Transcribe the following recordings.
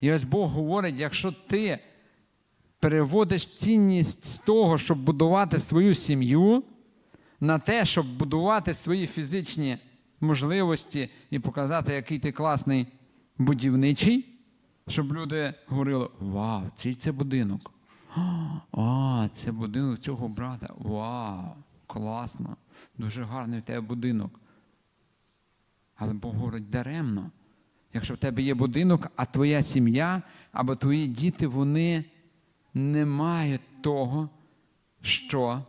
І ось Бог говорить, якщо ти переводиш цінність з того, щоб будувати свою сім'ю, на те, щоб будувати свої фізичні можливості і показати, який ти класний будівничий, щоб люди говорили: Вау, цей це будинок. А, це будинок цього брата. Вау, класно, дуже гарний в тебе будинок. Але Бог говорить даремно. Якщо в тебе є будинок, а твоя сім'я або твої діти, вони не мають того, що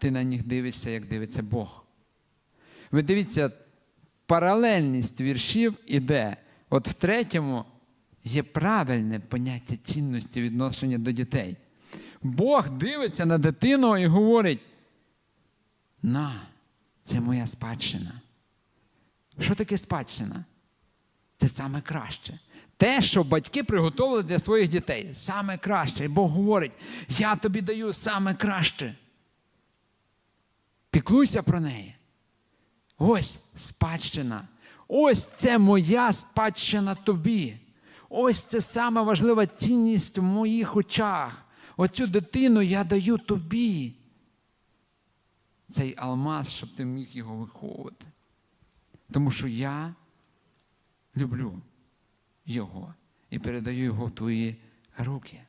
ти на них дивишся, як дивиться Бог. Ви дивіться, паралельність віршів іде. От в третьому є правильне поняття цінності відношення до дітей. Бог дивиться на дитину і говорить: на, це моя спадщина. Що таке спадщина? Це саме краще. Те, що батьки приготували для своїх дітей, саме краще. І Бог говорить: я тобі даю саме краще. Піклуйся про неї. Ось спадщина. Ось це моя спадщина тобі. Ось це саме важлива цінність в моїх очах. Оцю дитину я даю тобі. Цей алмаз, щоб ти міг його виховувати. Тому що я люблю його і передаю його в твої руки.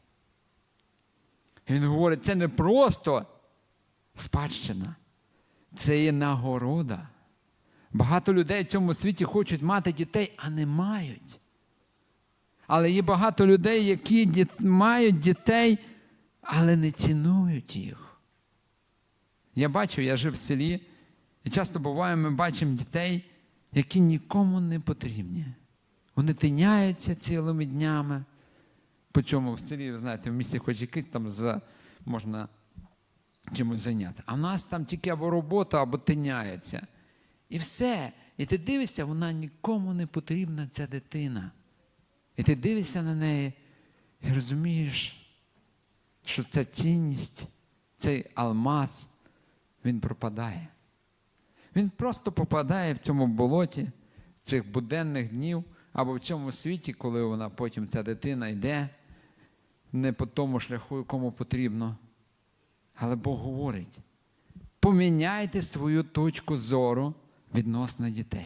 І він говорить, це не просто спадщина, це є нагорода. Багато людей в цьому світі хочуть мати дітей, а не мають. Але є багато людей, які мають дітей, але не цінують їх. Я бачу, я жив в селі, і часто буває, ми бачимо дітей, які нікому не потрібні. Вони тиняються цілими днями. По цьому в селі, знаєте, в місті хоч якийсь там за, можна чимось зайняти. А в нас там тільки або робота, або тиняються. І все. І ти дивишся, вона нікому не потрібна, ця дитина. І ти дивишся на неї і розумієш, що ця цінність, цей алмаз, він пропадає. Він просто попадає в цьому болоті цих буденних днів або в цьому світі, коли вона потім ця дитина йде не по тому шляху, якому потрібно. Але Бог говорить: поміняйте свою точку зору відносно дітей.